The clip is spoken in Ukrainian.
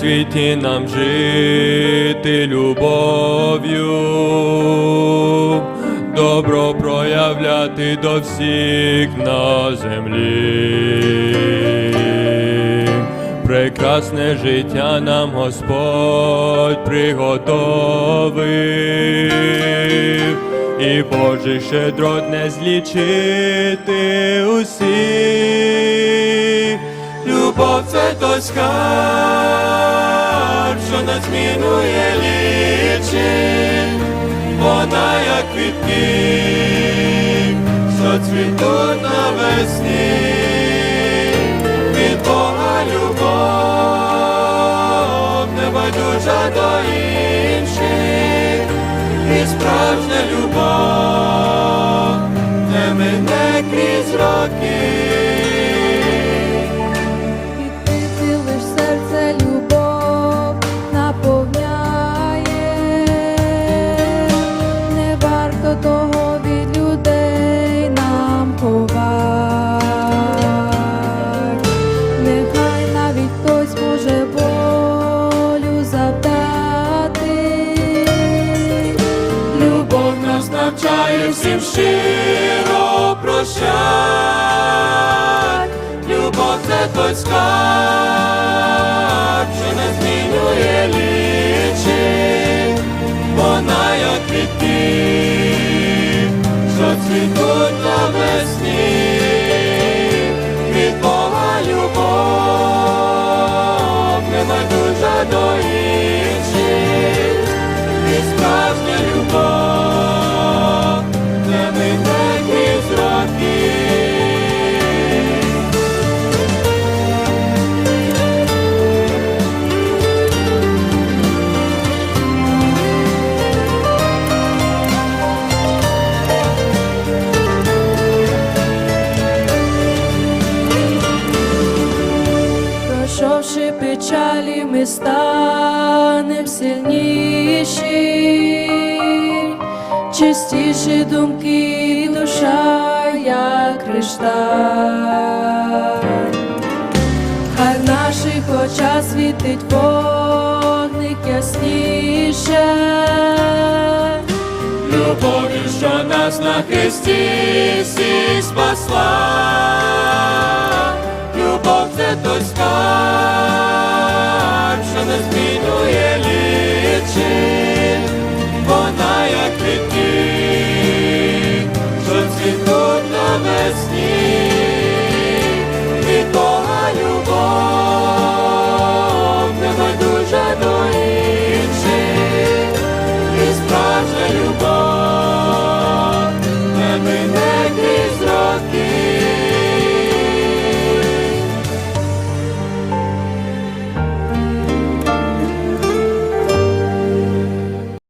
світі нам жити любов'ю, добро проявляти до всіх на землі. Прекрасне життя нам Господь приготовив, і Божий щедрот не злічити усіх. Це той скарб, що не змінує лічин, вона як квітки, що цвітуть навесні, від Бога любов, не байдужа до інших, і справжня любов, не мине крізь роки. Навчає всім щиро прощать. Любов це той скарб, що не змінює лічин. Вона як квітки, що цвітуть навесні. Від Бога любов, не байдужа до інших. Печалі, ми станем сильніші, чистіші думки, душа, як кришталь. Хай в наших очах світить вогник ясніше. Любов'ю, що нас на Христі всіх